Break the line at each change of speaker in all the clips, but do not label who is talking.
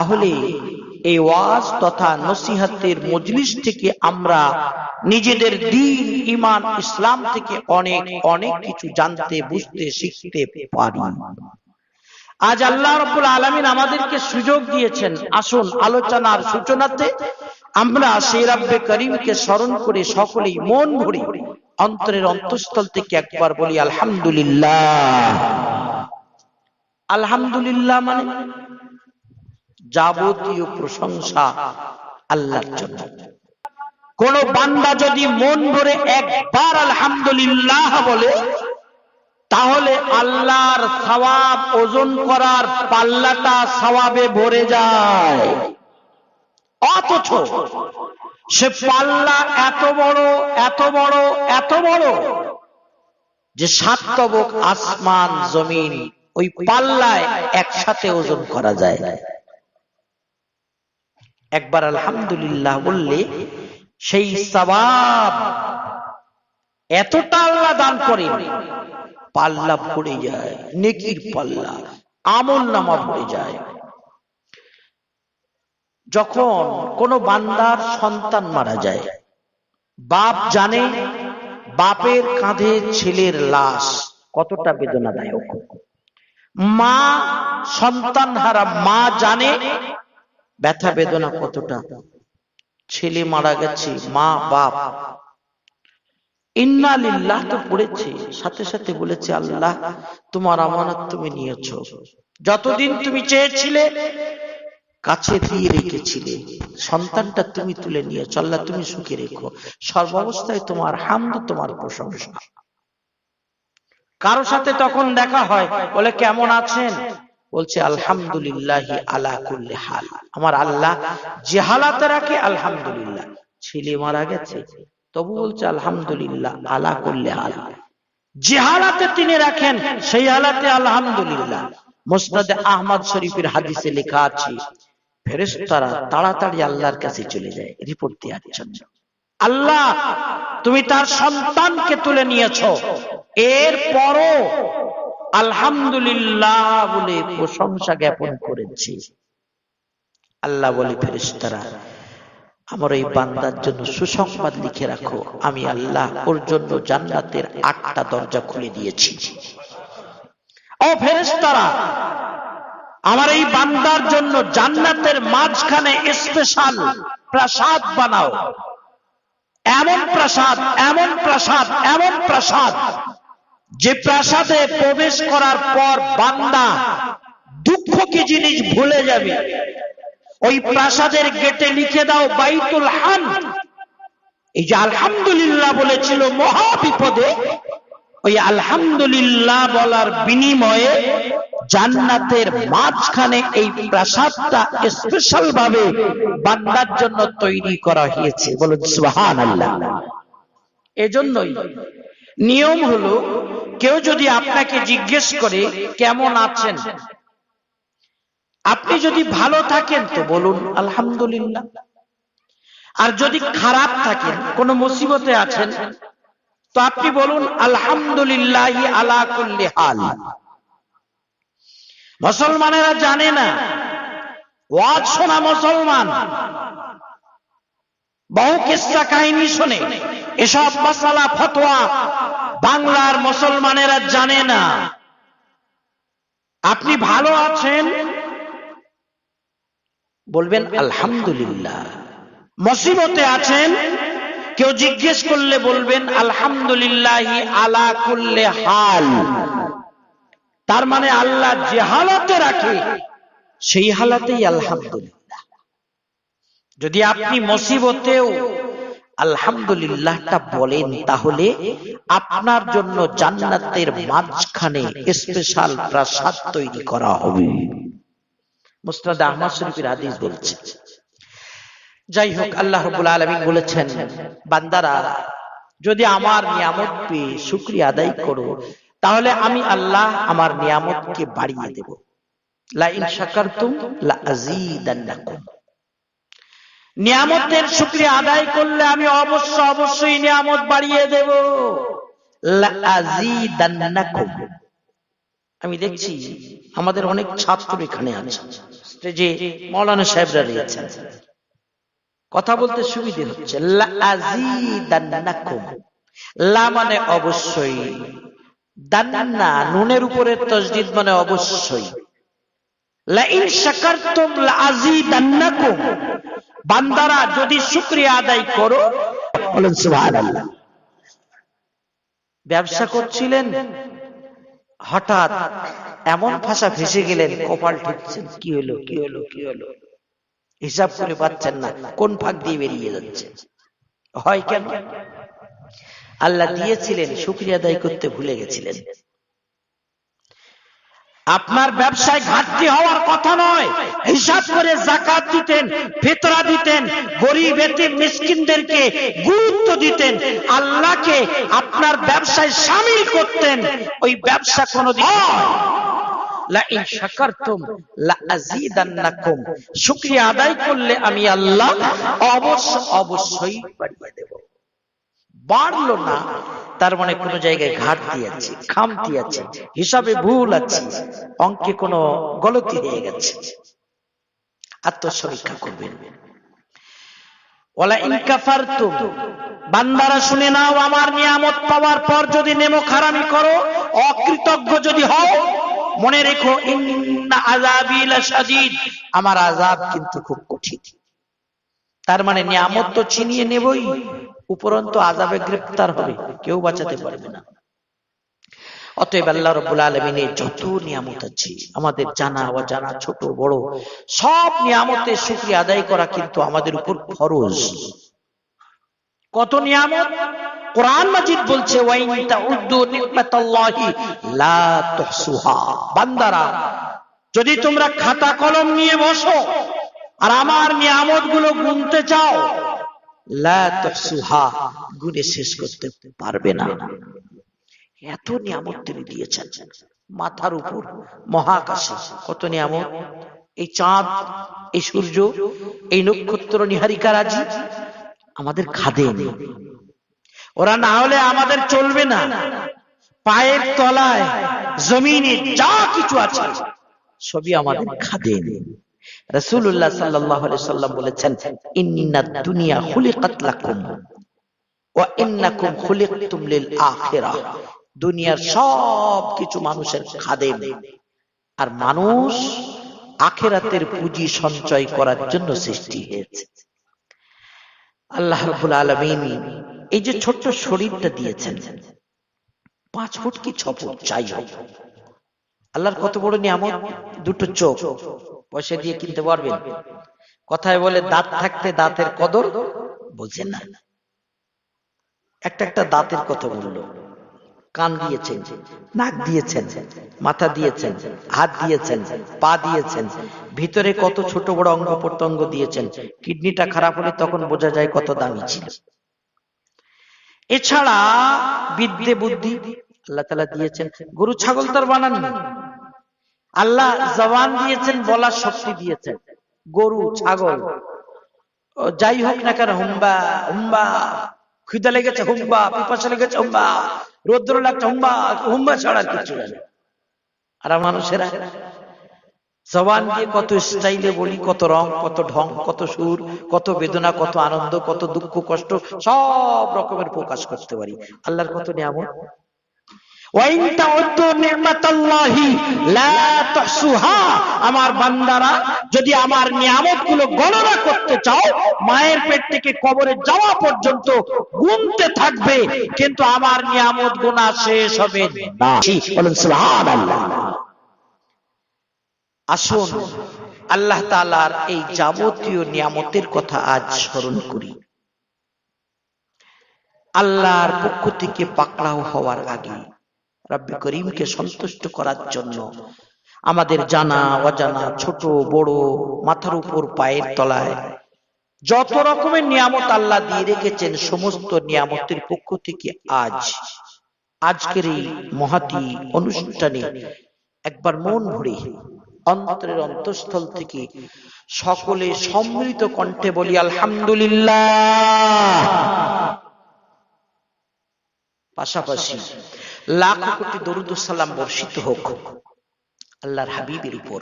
তাহলে এই ওয়াজ তথা নসিহাতের মজলিস থেকে আমরা নিজেদের দিন ইমান ইসলাম থেকে অনেক অনেক কিছু জানতে, বুঝতে, শিখতে পারি। আজ আল্লাহ রব্বুল আলমিন আমাদেরকে সুযোগ দিয়েছেন। আসুন আলোচনার সূচনাতে আমরা সেই রাব্বে করিমকে স্মরণ করে সকলেই মন ভরে অন্তরের অন্তঃস্থল থেকে একবার বলি, আলহামদুলিল্লাহ। আলহামদুলিল্লাহ মানে? যাবতীয় প্রশংসা আল্লাহর জন্য। কোন বান্দা যদি মন ভরে একবার আলহামদুলিল্লাহ বলে, তাহলে আল্লাহর সওয়াব, ওজন করার পাল্লাটা সওয়াবে ভরে যায়। অথচ সে পাল্লা এত বড় এত বড় এত বড় যে সাত তবক আসমান, জমিন, ওই পাল্লায় একসাথে ওজন করা যায়। একবার আলহামদুলিল্লাহ বললে, সেই সবাব এতটা আল্লাহ দান করেন পাল্লা ভরে যায়, নেকির পাল্লা, আমল নামা ভরে যায়। যখন কোন বান্দার সন্তান মারা যায়, বাপ জানে বাপের কাঁধে ছেলের লাশ, কতটা বেদনাদায়ক। মা সন্তান হারা মা জানে ব্যথা বেদনা কতটা? ছেলে মারা গেছে, মা, বাপ। ইন্নালিল্লাহ তো পড়েছে, সাথে সাথে বলেছে, আল্লাহ, তোমার আমানত তুমি নিয়েছ। যতদিন তুমি চেয়েছিলে, কাছে দিয়ে রেখেছিলে। সন্তানটা তুমি তুলে নিয়েছ, আল্লাহ তুমি সুখে রেখো। সর্বাবস্থায় তোমার হামদ, তোমার প্রশংসা। কারও সাথে তখন দেখা হয়, বলে, কেমন আছেন? বলছে আলহামদুলিল্লাহ আলা কুল্লি হাল। আমার আল্লাহ যে হালাতে রাখে আলহামদুলিল্লাহ। ছেলে মারা গেছে তবু বলছে আলহামদুলিল্লাহ আলা কুল্লি হাল। যে হালাতে তিনি রাখেন সেই হালাতে আলহামদুলিল্লাহ। মুসনাদে আহমদ শরীফের হাদিসে লেখা আছে ফেরেশতারা তাড়াতাড়ি আল্লাহর কাছে চলে যায়। রিপোর্ট দেওয়ার জন্য আল্লাহ তুমি তার সন্তানকে তুলে নিয়েছো। এর পরও আলহামদুলিল্লাহ বলে প্রশংসা জ্ঞাপন করেছি। আল্লাহ বলে, ফেরেশতারা, আমার এই বান্দার জন্য সুসংবাদ লিখে রাখো। আমি আল্লাহ ওর জন্য জান্নাতের আটটা দরজা খুলে দিয়েছি। ও ফেরেশতারা, আমার এই বান্দার জন্য জান্নাতের মাঝখানে স্পেশাল প্রাসাদ বানাও। এমন প্রাসাদ এমন প্রাসাদ এমন প্রাসাদ। যে প্রাসাদে প্রবেশ করার পর বান্দা দুঃখ কি জিনিস ভুলে যাবে? ওই প্রাসাদের গেটে লিখে দাও বাইতুল হান এই যে আলহামদুলিল্লাহ বলেছিল মহা বিপদে, ওই আলহামদুলিল্লাহ বলার বিনিময়ে জান্নাতের মাঝখানে এই প্রাসাদটা স্পেশাল ভাবে বান্দার জন্য তৈরি করা হয়েছে। বলুন সুহান আল্লাহ এজন্যই নিয়ম হলো কেউ যদি আপনাকে জিজ্ঞেস করে, কেমন আছেন? আপনি যদি ভালো থাকেন, তো বলুন, আলহামদুলিল্লাহ। আর যদি খারাপ থাকেন, কোন মুসিবতে আছেন, তো আপনি বলুন, আলহামদুলিল্লাহ আলা কুল্লি হাল। মুসলমানেরা জানে না। ওয়াজ শোনা মুসলমান। বহু কিস্সা কাহিনী শুনে। এসব মশালা, ফতোয়া বাংলার মুসলমানেরা জানে না। আপনি ভালো আছেন? বলবেন, আলহামদুলিল্লাহ। মুসিবতে আছেন? কেউ জিজ্ঞেস করলে বলবেন, আলহামদুলিল্লাহ আলা কুল্লে হাল। তার মানে আল্লাহ যে হালাতে রাখে, সেই হালাতেই আলহামদুলিল্লাহ। যদি আপনি মুসিবতেও আলহামদুলিল্লাহটা বলেন, তাহলে আপনার জন্য জান্নাতের মাঝখানে স্পেশাল প্রাসাদ তৈরি করা হবে। মুস্তাদ আহমদ শরীফের হাদিস বলছে। যাই হোক, আল্লাহ রবুল আলমিন বলেছেন, বান্দারা, যদি আমার নিয়ামত পেয়ে শুক্রিয়া আদায় করো, তাহলে আমি আল্লাহ আমার নিয়ামতকে বাড়িয়ে দেব। লাইন শাকারতুম লা আযীদান্নাকুম। নিয়ামতের শুক্রিয়া আদায় করলে আমি অবশ্য অবশ্যই নিয়ামত বাড়িয়ে দেব। আমি দেখছি আমাদের অনেক ছাত্র এখানে আছে। স্টেজে মৌলানা সাহেবরা রয়েছেন। কথা বলতে সুবিধে হচ্ছে। লা মানে অবশ্যই। দান্না নুনের উপরে তসদিদ মানে অবশ্যই। লা ইন শাকারতুম লা আজিদান্নাকুম বান্দারা যদি শুকরিয়া আদায় করো, বলেন সুবহানাল্লাহ। ব্যবসা করছিলেন, হঠাৎ এমন ভাষা ফেসে গেলেন, কপাল ঠুকছেন, কি হলো কি হলো কি হলো? হিসাব করে পাচ্ছেন না, কোন ফাঁক দিয়ে বেরিয়ে যাচ্ছে? হয় কেন? আল্লাহ দিয়েছিলেন, শুক্রিয়া আদায় করতে ভুলে গেছিলেন। আপনার ব্যবসায় ঘাটতি হওয়ার কথা নয়। হিসাব করে জাকাত দিতেন, ফিতরা দিতেন, গরিব, এতিম, মিসকিনদেরকে গুরুত্ব দিতেন। আল্লাহকে আপনার ব্যবসায় সামিল করতেন। ওই ব্যবসা আমি আল্লাহ অবশ্য অবশ্যই বাড়িয়ে দেব। বাড়লো না তার মানে কোনো জায়গায় ঘাটতি আছে খামতি আছে হিসাবে ভুল আছে, অঙ্কে কোনো গলতি হয়ে গেছে। আত্মসমীক্ষা করবেন। ওয়ালা ইন কাফারতুম, বান্দারা শুনে নাও, আমার নিয়ামত পাওয়ার পর যদি নেমো খারামি করো, অকৃতজ্ঞ যদি হও, মনে রেখো আমার আযাব কিন্তু খুব কঠিন। তার মানে নিয়ামত তো ছিনিয়ে নেবই। উপরন্ত আযাবে গ্রেফতার হবে, কেউ বাঁচাতে পারবে না। অতএব আল্লাহ রব্বুল আলমিনের যত নিয়ামত আছে, আমাদের জানা, অজানা, ছোট, বড়, সব নিয়ামতের শুক্রিয়া আদায় করা কিন্তু আমাদের উপর ফরজ। কত নিয়ামত? কোরআন মাজিদ বলছে বান্দারা, যদি তোমরা খাতা কলম নিয়ে বসো আর আমার নিয়ামতগুলো গুনতে চাও গুনে শেষ করতে পারবে না। এত নিয়ামত তিনি দিয়েছেন। মাথার উপর, মহাকাশে কত নিয়ামত? এই চাঁদ, এই সূর্য, এই নক্ষত্র নিহারিকা রাজি? আমাদের খাদে নেই। ওরা না হলে আমাদের চলবে না। পায়ের তলায়, জমিনে যা কিছু আছে, সবই আমাদের খাদে নেই। রাসূলুল্লাহ সাল্লাল্লাহু আলাইহি সাল্লাম বলেছেন ইন্নাদ দুনিয়া খুলিকাত লাকুম ওয়া ইন্নাকুম খুলিকতুম লিল আখিরাহ দুনিয়ার সব কিছু মানুষের খাদেম। আর মানুষ আখেরাতের পুঁজি সঞ্চয় করার জন্য সৃষ্টি হয়েছে। আল্লাহ রাব্বুল আলামিন এই যে ছোট্ট শরীরটা দিয়েছেন পাঁচ ফুট কি ছ ফুট? চাই হোক। আল্লাহর কত বড় নিয়ামত? দুটো চোখ। পয়সা দিয়ে কিনতে পারবেন। কথায় বলে দাঁত থাকতে দাঁতের কদর বোঝেন না। একটা একটা দাঁতের কথা বলল। কান দিয়েছেন নাক দিয়েছেন মাথা দিয়েছেন হাত দিয়েছেন পা দিয়েছেন ভিতরে কত ছোট বড় অঙ্গ প্রত্যঙ্গ দিয়েছেন। কিডনিটা খারাপ হলে তখন বোঝা যায় কত দামি ছিল। এছাড়া বিদ্যে বুদ্ধি আল্লাহ তালা দিয়েছেন গরু ছাগল তার বানান আল্লাহ জবান দিয়েছেন বলার শক্তি দিয়েছেন। গরু ছাগল। যাই হোক না কেন হুম্বা হুম্বা। খিদা লেগেছে হুম্বা পিপাসা লেগেছে হুম্বা। রৌদ্র লাগছে হুম্বা হুম্বা ছাড়া কিছু আর মানুষেরা জবান দিয়ে কত স্টাইলে বলি কত রং কত ঢং কত সুর কত বেদনা কত আনন্দ কত দুঃখ কষ্ট সব রকমের প্রকাশ করতে পারি। আল্লাহর কত নিয়ামত? আমার বান্দারা, যদি আমার নিয়ামতগুলো গণনা করতে চাও, মায়ের পেট থেকে কবরে যাওয়া পর্যন্ত গুনতে থাকবে, কিন্তু আমার নিয়ামত গোনা শেষ হবে না। আসুন, আল্লাহ তালার এই যাবতীয় নিয়ামতের কথা আজ স্মরণ করি। আল্লাহর পক্ষ থেকে পাকড়াও হওয়ার আগে রব্বি করিমকে সন্তুষ্ট করার জন্য আমাদের জানা অজানা ছোট বড় মাথার উপর পায়ের তলায় যত রকমের নিয়ামত আল্লাহ দিয়ে রেখেছেন সমস্ত নিয়ামতের পক্ষ থেকে আজ। আজকের এই মহাতি অনুষ্ঠানে একবার মন ভরে অন্তরের অন্তঃস্থল থেকে সকলে সম্মিলিত কণ্ঠে বলি আলহামদুলিল্লাহ। পাশাপাশি লাখ কোটি দরুদ সালাম বর্ষিত হোক আল্লাহর হাবিবের উপর।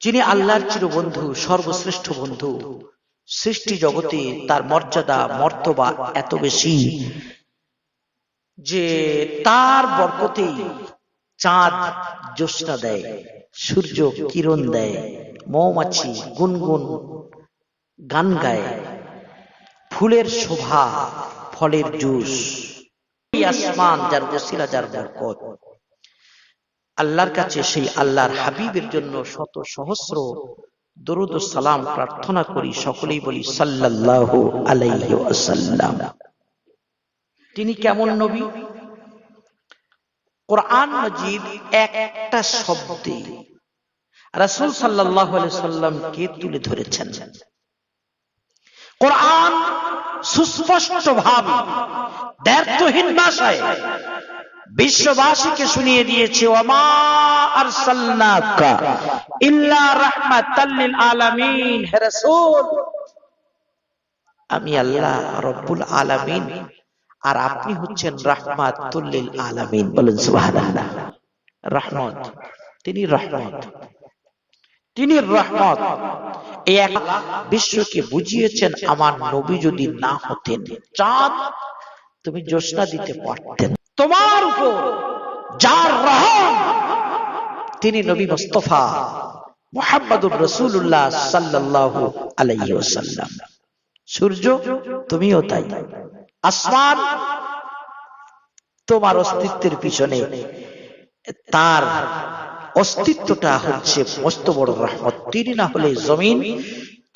যিনি আল্লাহর চিরবন্ধু সর্বশ্রেষ্ঠ বন্ধু সৃষ্টি জগতে তার মর্যাদা মর্তবা এত বেশি যে তার বরকতেই চাঁদ জ্যোৎস্না দেয় সূর্য কিরণ দেয় মৌমাছি গুনগুন গান গায় ফুলের শোভা ফলের জুস আল্লাহর কাছে সেই আল্লাহর হাবিবের জন্য শত সহস্র দরুদ সালাম প্রার্থনা করি, সকলেই বলি সাল্লাল্লাহু আলাইহি ওয়াসাল্লাম। তিনি কেমন নবী? কোরআন মজিদ একটা শব্দে রাসূল সাল্লাল্লাহু আলাইহি সাল্লামকে তুলে ধরেছেন। কোরআন সুস্পষ্ট ভাবে ব্যর্থহীন ভাষায় বিশ্ববাসীকে শুনিয়ে দিয়েছে আমি আল্লাহ রব্বুল আলামিন, আর আপনি হচ্ছেন রাহমাতুল লিল আলামিন। বলেন সুবহানাল্লাহ। রহমত। তিনি রহমত। তিনি রহমত। এই এক বিশ্বকে বুঝিয়েছেন আমার নবী যদি না হতেন, চাঁদ তুমি জ্যোৎস্না দিতে পারতেন। তোমার উপর যার রহম, তিনি নবী মুস্তফা মুহাম্মদুর রাসূলুল্লাহ সাল্লাল্লাহু আলাইহি ওয়াসাল্লাম। সূর্য, তুমিও তাই। আসমান, তোমার অস্তিত্বের পিছনে তার অস্তিত্বটা হচ্ছে মস্ত বড় রহমত। তিনি না হলে জমিন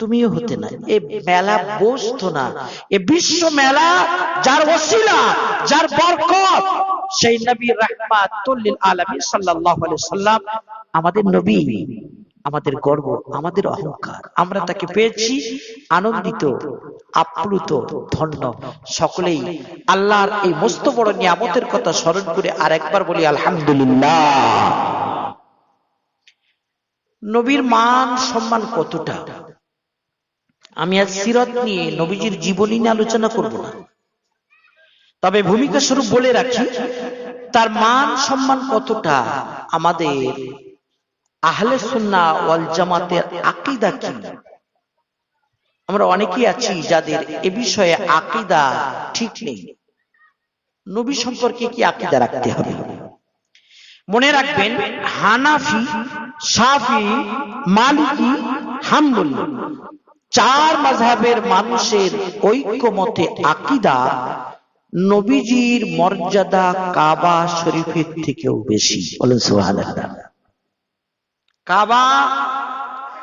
তুমিও হতে না এ মেলা বসতো না। এ বিশ্ব মেলা, যার ওসিলা, যার বরকত, সেই নবী রাহমাতুল্লিল আলামিন সাল্লাল্লাহু আলাইহি সাল্লাম আমাদের নবী, আমাদের গর্ব, আমাদের অহংকার। আমরা তাকে পেয়েছি আনন্দিত, আপ্লুত, ধন্য। সকলেই আল্লাহর এই মস্ত বড় নিয়ামতের কথা স্মরণ করে আর একবার বলি, আলহামদুলিল্লাহ। নবীর মান সম্মান কতটা? আমি আজ সিরত নিয়ে নবীজির জীবনী নিয়ে আলোচনা করব না। তবে ভূমিকা স্বরূপ বলে রাখি তার মান সম্মান কতটা আমাদের আহলে সুন্না ওয়াল জামাতের আকিদা কি? আমরা অনেকেই আছি যাদের এ বিষয়ে আকিদা ঠিক নেই। নবী সম্পর্কে কি আকিদা রাখতে হবে? মনে রাখবেন হানাফি সাফি, মালিকি, হাম্বলি। চার মাঝহের মানুষের ঐক্যমতে আকিদা নবীজির মর্যাদা কাবা শরীফের থেকেও বেশি। বলেন সুবহানাল্লাহ। কাবা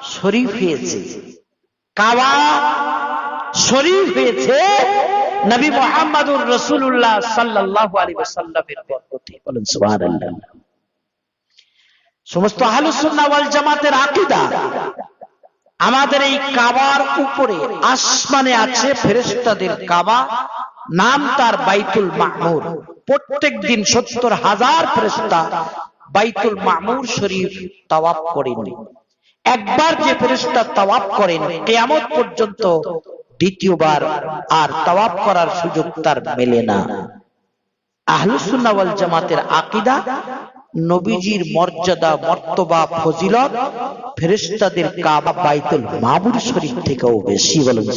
শরীফ হয়েছে। কাবা শরীফ হয়েছে নবী মোহাম্মদুর রসুল্লাহ সাল্লাল্লাহু আলাইহি ওয়াসাল্লামের বরকতে বলেন সুবহানাল্লাহ। সমস্ত ওয়াল জামাতের আকীদা আমাদের এই কাবার উপরে আসমানে আছে ফেরেশতাদের কাবা, নাম তার বাইতুল মামুর। প্রত্যেক দিন সত্তর হাজার ফেরেশতা বাইতুল মামুর শরীফ তাওয়াফ করেন। একবার যে ফেরেশতা তাওয়াফ করেন, কিয়ামত পর্যন্ত দ্বিতীয়বার আর তাওয়াফ করার সুযোগ তার মেলে না। আহলুস সুন্নাহ ওয়াল জামাতের আকীদা নবীজির মর্যাদা, মর্তবা, ফজিলত ফেরেশতাদের কাবা বাইতুল মামুর শরীফ থেকেও বেশি বলেন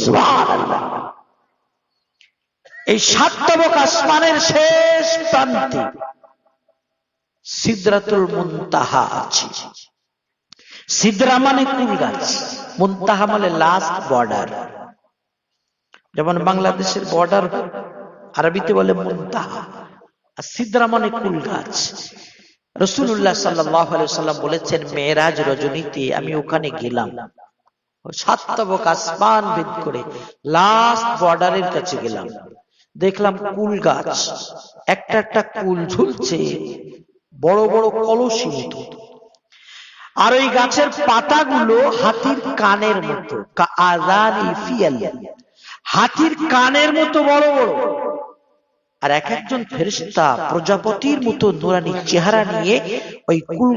এই সাতবক আসমানের শেষ প্রান্তে সিদরাতুল মুনতাহা আছে। সিদরা মানে কুল গাছ, মুনতাহা মানে লাস্ট বর্ডার যেমন বাংলাদেশের বর্ডার আরবিতে বলে মুনতাহা। আর সিদরা মানে কুল গাছ। রসুল্লাহ সাল্লাম বলেছেন, মেয়েরাজ রজনীতে আমি ওখানে গেলাম। সাতবক আসমান ভেদ করে লাস্ট বর্ডারের কাছে গেলাম। দেখলাম কুল গাছ, একটা একটা কুল ঝুলছে, বড় বড় কলসি মতো। আর ওই গাছের পাতাগুলো হাতির কানের মতো হাতির কানের মতো বড় বড়। আর এক একজন ফেরিস্তা প্রজাপতির মতো নুরানি চেহারা নিয়ে ওই কুল